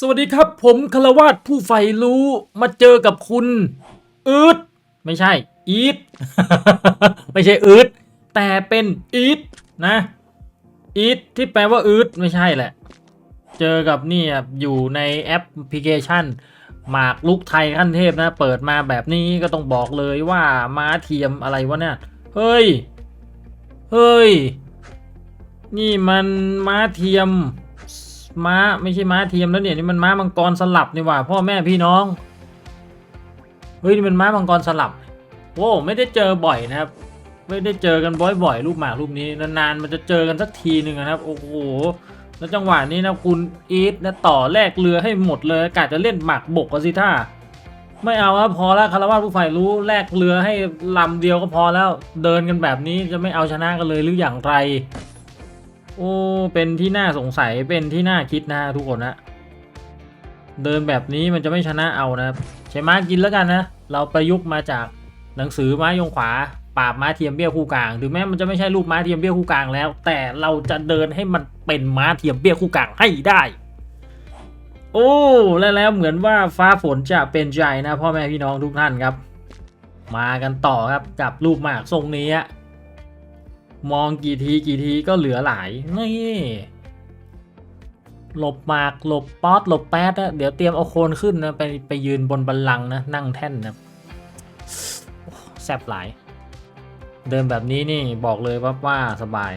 สวัสดีครับ ผมคารวาสผู้ใฝ่รู้มาเจอกับคุณอืดไม่ใช่อีทไม่ใช่อืดแต่เป็นอีทนะอีทที่แปลว่าอืดไม่ใช่แหละ เจอกับนี่อะอยู่ในแอปพลิเคชัน หมากลุกไทยขั้นเทพนะ เปิดมาแบบนี้ก็ต้องบอกเลยว่าม้าเทียมอะไรวะเนี่ย เฮ้ย เฮ้ย นี่มันม้าเทียม ม้าไม่ใช่ม้าเทียมแล้วเนี่ยนี่มันม้ามังกรสลับนี่หว่า พ่อแม่พี่น้อง เฮ้ยนี่มันม้ามังกรสลับโว้ไม่ได้เจอบ่อยนะครับ ไม่ได้เจอกันบ่อยๆรูปหมากรูปนี้นานๆมันจะเจอกันสักทีหนึ่งนะครับ โอ้โหแล้วจังหวะนี้นะคุณอีทนะต่อแลกเรือให้หมดเลยกะจะเล่นหมากบกกันสิท่าไม่เอาครับพอแล้วคารวะผู้ฝ่ายรู้แลกเรือให้ลำเดียวก็พอแล้วเดินกันแบบนี้จะไม่เอาชนะกันเลยหรืออย่างไร โอ้เป็นที่น่าสงสัยเป็นที่น่าคิดนะทุกคนนะเดินแบบนี้มันจะไม่ชนะเอานะครับใช้ม้ากินแล้วกันนะ เราประยุกต์มาจากหนังสือม้ายงขวาปราบม้าเทียมเบี้ยคู่กลางถึงแม้มันจะไม่ใช่รูปม้าเทียมเบี้ยคู่กลางแล้ว แต่เราจะเดินให้มันเป็นม้าเทียมเบี้ยคู่กลางให้ได้ โอ้และแล้วเหมือนว่าฟ้าฝนจะเป็นใจนะพ่อแม่พี่น้องทุกท่านครับ มากันต่อครับกับรูปหมากทรงนี้ มองกี่ทีกี่ทีก็เหลือหลายนี่หลบหมากหลบป๊อตหลบแป๊ดนะเดี๋ยวเตรียมเอาโคนขึ้นนะไปไปยืนบนบันลังก์นะนั่งแท่นนะแซบหลาย เดินแบบนี้นี่บอกเลยว่าว่าสบาย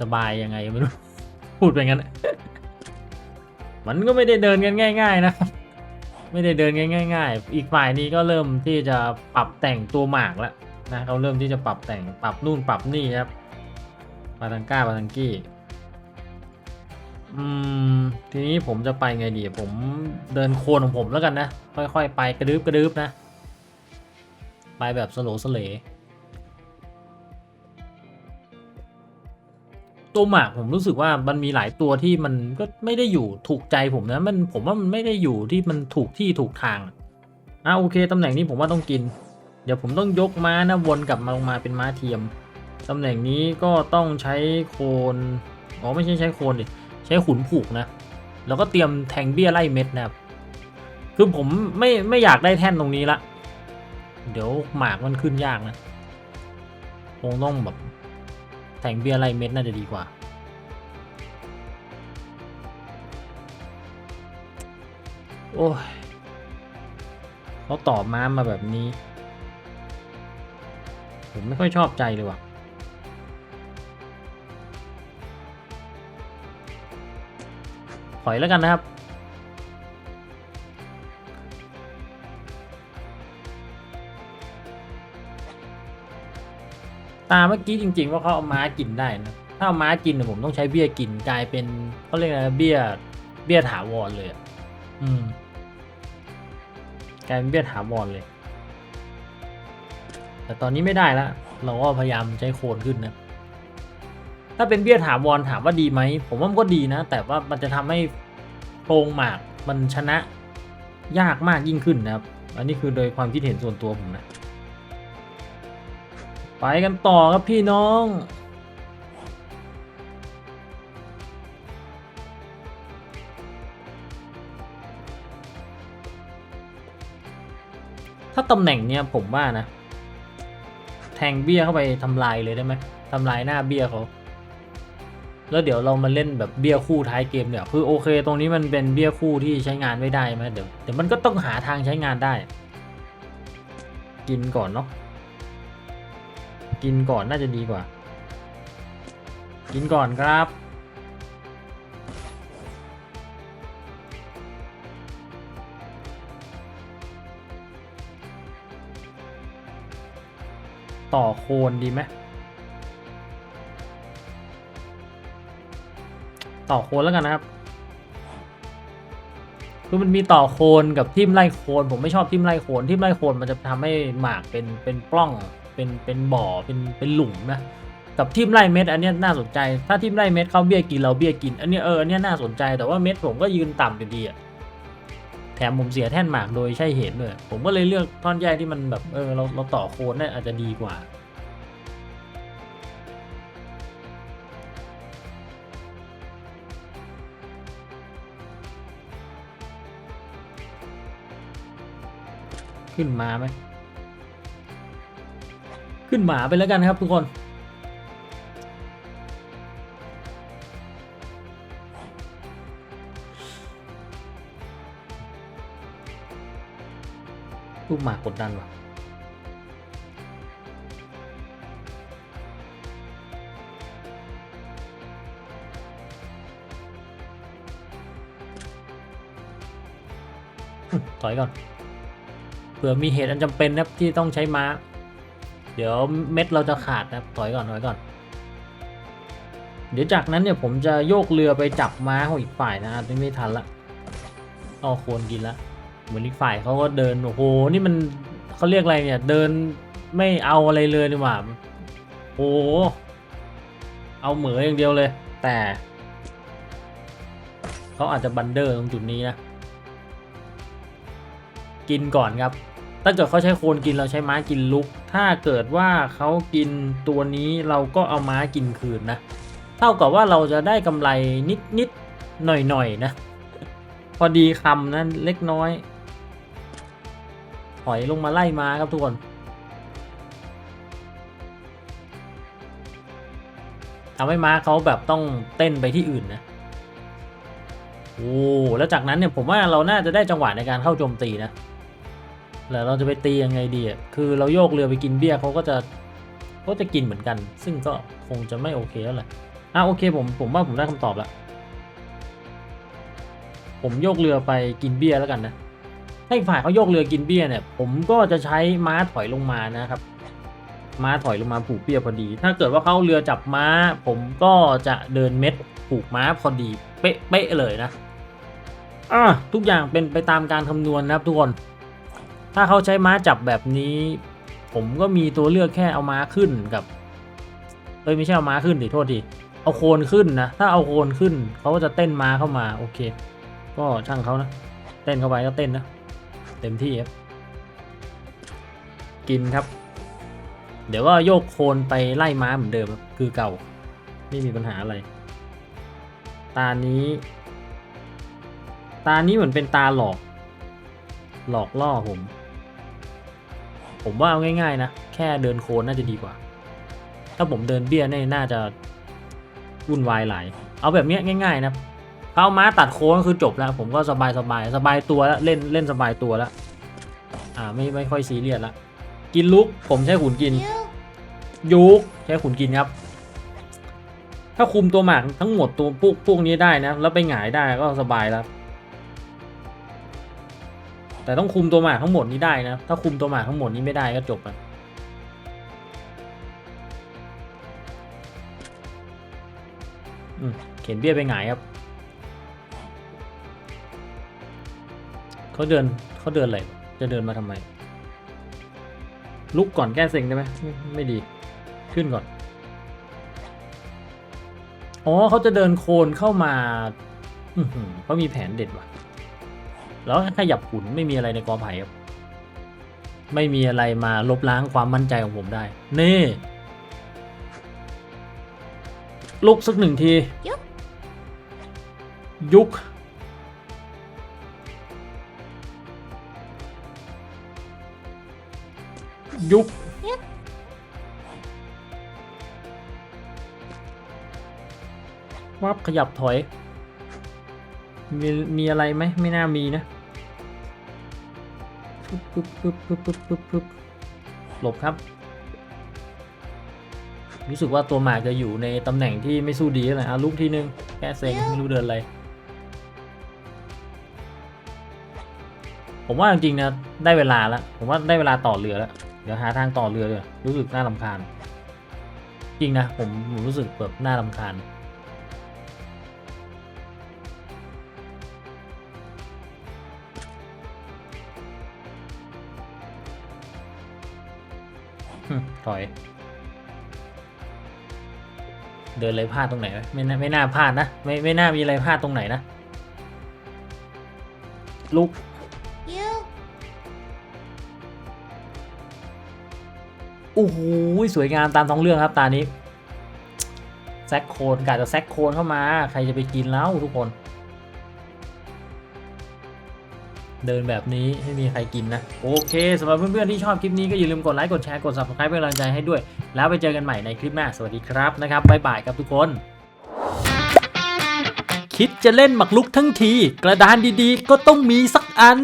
สบายยังไงไม่รู้พูดไปงั้น มันก็ไม่ได้เดินกันง่าย ๆ นะครับไม่ได้เดินง่าย ๆ อีกฝ่ายนี้ก็เริ่มที่จะปรับแต่งตัวหมากแล้ว นะเขาเริ่มที่จะปรับแต่งปรับนู่นปรับนี่ครับปาทังก้าปาทังกี้อืมทีนี้ผมจะไปไงดีผมเดินโคนของผมแล้วกันนะ ค่อยๆ ไปกระดึบกระดึบนะ ไปแบบสโลสเลตัวหมากผมรู้สึกว่ามันมีหลายตัวที่มันก็ไม่ได้อยู่ถูกใจผมนะมันผมว่ามันไม่ได้อยู่ที่มันถูกที่ถูกทางอะโอเคตำแหน่งนี้ผมว่าต้องกิน เดี๋ยวผมต้องยกม้านะวนกลับมาลงมาเป็นม้าเทียม ตำแหน่งนี้ก็ต้องใช้โคน อ๋อไม่ใช่ใช้โคนดิ ใช้ขุนผูกนะ แล้วก็เตรียมแทงเบี้ยไล่เม็ดนะครับ คือผมไม่ไม่อยากได้แท่นตรงนี้ละ เดี๋ยวหมากมันขึ้นยากนะ คงต้องแบบแต่งเบี้ยร์ไรเม็ดน่าจะดีกว่าโอ้ยเขาตอบมามาแบบนี้ ผมไม่ค่อยชอบใจเลยว่ะถอยแล้วกันนะครับ ตาเมื่อกี้จริง ๆ ว่าเขาเอาม้ากินได้นะ ถ้าเอาม้ากินเนี่ยผมต้องใช้เบี้ยกินกลายเป็นเขาเรียกอะไรเบี้ยเบี้ยถาวรเลยอะอืมกลายเป็นเบี้ยถาวรเลย แต่ตอนนี้ไม่ได้แล้วเราก็พยายามใช้โคนขึ้นนะ ถ้าเป็นเบี้ยถาวรถามว่าดีไหม ผมว่ามันก็ดีนะ แต่ว่ามันจะทำให้โพรงหมากมันชนะยากมากยิ่งขึ้นนะครับ อันนี้คือโดยความคิดเห็นส่วนตัวผมนะ ไปกันต่อครับพี่น้องถ้าตำแหน่งเนี้ยผมว่านะ งเบี้ยเข้าไปทำลายเลยได้ไหมทำลายหน้าเบี้ยเขาแล้วเดี๋ยวเรามาเล่นแบบเบี้ยคู่ท้ายเกมเนี่ยคือโอเค ตรงนี้มันเป็นเบี้ยคู่ที่ใช้งานไม่ได้ไหมเดี๋ยวเดี๋ยวมันก็ต้องหาทางใช้งานได้ กินก่อนเนาะกินก่อนน่าจะดีกว่า กินก่อนครับ ต่อโคนดีไหมต่อโคนแล้วกันนะครับคือมันมีต่อโคนกับทิมไล่โคนผมไม่ชอบทิมไล่โคนทิมไล่โคนมันจะทำให้หมากเป็นเป็นปล้องเป็นเป็นบ่อเป็นเป็นหลุมนะกับทิมไล่เม็ดอันนี้น่าสนใจ ถ้าทิมไล่เม็ดเขาเบี้ยกินเราเบี้ยกิน อันนี้เอออันเนี้ยน่าสนใจแต่ว่าเม็ดผมก็ยืนต่ำอยู่ดีอะ แถมุมเสียแท่นหมากโดยใช่เหตุด้วยผมก็เลยเลือกท่อนแยกที่มันแบบเออเราเราต่อโคนน่ยอาจจะดีกว่าขึ้นมาไหม ขึ้นหมาไปแล้วกันครับทุกคน ลูกหมากกดดันว่ะถอยก่อน เผื่อมีเหตุอันจำเป็นนะที่ต้องใช้ม้า เดี๋ยวเม็ดเราจะขาดนะถอยก่อนถอยก่อน เดี๋ยวจากนั้นเนี่ยผมจะโยกเรือไปจับม้าของอีกฝ่ายนะอันนี้ไม่ทันละเอาโคนกินละ เหมือนอีกฝ่ายเขาก็เดินโอ้โหนี่มันเขาเรียกอะไรเนี่ย เดินไม่เอาอะไรเลยดีกว่าโอ้โหเอาเหมืออย่างเดียวเลย แต่เขาอาจจะบันเดอร์ตรงจุดนี้นะ กินก่อนครับ ถ้าเกิดเขาใช้โคนกินเราใช้ม้ากินลุก ถ้าเกิดว่าเขากินตัวนี้เราก็เอาม้ากินคืนนะ เท่ากับว่าเราจะได้กำไรนิดนิดหน่อยหน่อยนะ พอดีคำนะเล็กน้อย ถอยลงมาไล่มาครับทุกคนทำให้ม้าเขาแบบต้องเต้นไปที่อื่นนะโอ้แล้วจากนั้นเนี่ยผมว่าเราน่าจะได้จังหวะในการเข้าโจมตีนะแล้วเราจะไปตียังไงดีอะคือเราโยกเรือไปกินเบี้ยเขาก็จะก็จะกินเหมือนกัน ซึ่งก็คงจะไม่โอเคแล้วแหละอะโอเคผมผมว่าผมได้คำตอบแล้วผมโยกเรือไปกินเบี้ยแล้วกันนะ ถ้าอีกฝ่ายเขาโยกเรือกินเบี้ยเนี่ยผมก็จะใช้ม้าถอยลงมานะครับ ม้าถอยลงมาผูกเบี้ยพอดี ถ้าเกิดว่าเขาเรือจับม้า ผมก็จะเดินเม็ดผูกม้าพอดีเป๊ะเเลยนะอะทุกอย่างเป็นไปตามการคำนวณนะครับทุกคน ถ้าเขาใช้ม้าจับแบบนี้ ผมก็มีตัวเลือกแค่เอาม้าขึ้นกับเอ้ยไม่ใช่เอาม้าขึ้นดิโทษทีเอาโคนขึ้นนะ ถ้าเอาโคนขึ้นเขาก็จะเต้นม้าเข้ามาโอเค ก็ช่างเขานะ เต้นเข้าไปก็เต้นนะ เต็มที่ครับ กินครับ เดี๋ยวก็โยกโคนไปไล่ม้าเหมือนเดิมคือเก่า ไม่มีปัญหาอะไร ตานี้ ตานี้เหมือนเป็นตาหลอก หลอกล่อผม ผมว่าเอาง่ายๆนะ แค่เดินโคนน่าจะดีกว่า ถ้าผมเดินเบี้ยเนี่ยน่าจะวุ่นวายหลาย เอาแบบเนี้ยง่าย ๆ นะ เอาม้าตัดโค้งคือจบแล้ว ผมก็สบายสบายสบายตัวแล้วเล่นเล่นสบายตัวแล้วอ่าไม่ไม่ค่อยซีเรียสละกินลุกผมใช้ขุนกิน ยุกใช้ขุนกินครับ ถ้าคุมตัวหมากทั้งหมดตัวพวกพวกนี้ได้นะ แล้วไปหงายได้ก็สบายแล้วแต่ต้องคุมตัวหมากทั้งหมดนี้ได้นะ ถ้าคุมตัวหมากทั้งหมดนี้ไม่ได้ก็จบอะอืมเข็นเบี้ยไปหงายครับ เขาเดินเขาเดินอะไรจะเดินมาทำไม ลุกก่อนแก้เซ็งได้ไหมไม่ไม่ดี ขึ้นก่อน อ๋อเขาจะเดินโคนเข้ามาอือหือเขามีแผนเด็ดว่ะ แล้วขยับขุนไม่มีอะไรในกอไผ่ครับ ไม่มีอะไรมาลบล้างความมั่นใจของผมได้ นี่ ลุกสักหนึ่งที ยุก ยุกยุกวับขยับถอย มีมีอะไรไหมไม่น่ามีนะปึ๊บปึ๊บปึ๊บปึ๊บปึ๊บปึ๊บปึ๊บหลบครับ รู้สึกว่าตัวหมากจะอยู่ในตำแหน่งที่ไม่สู้ดีเลยอะลุกทีนึงแก้เซ็งไม่รู้เดินอะไร ผมว่าจริงๆนะได้เวลาแล้ว ผมว่าได้เวลาต่อเรือแล้ว เดี๋ยวหาทางต่อเรือเลยรู้สึกน่าลำคาญ จริงนะผมผมรู้สึกแบบน่าลำคาญถอย เดินเลยพลาดตรงไหนไม่น่าไม่น่าพลาดนะ ไม่ไม่น่ามีอะไรพลาดตรงไหนนะ ลุก โอ้โหสวยงามตามท้องเรื่องครับตานี้แซกโคนกาจะแซกโคนเข้ามา ใครจะไปกินแล้วทุกคน เดินแบบนี้ไม่มีใครกินนะ โอเคสำหรับเพื่อนๆที่ชอบคลิปนี้ก็อย่าลืมกดไลค์กดแชร์กด subscribe เป็นกำลังใจให้ด้วย แล้วไปเจอกันใหม่ในคลิปหน้าสวัสดีครับนะครับบ๊ายบายครับทุกคน คิดจะเล่นหมักลุกทั้งที กระดานดีๆ ก็ต้องมีสักอัน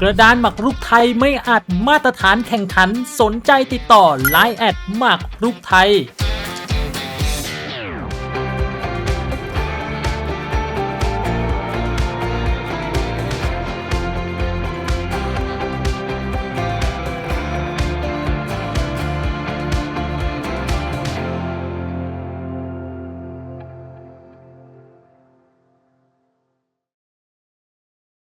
กระดานหมักรุกไทยไม่อาจมาตรฐานแข่งขันสนใจติดต่อ Line แอดหมักรุกไทย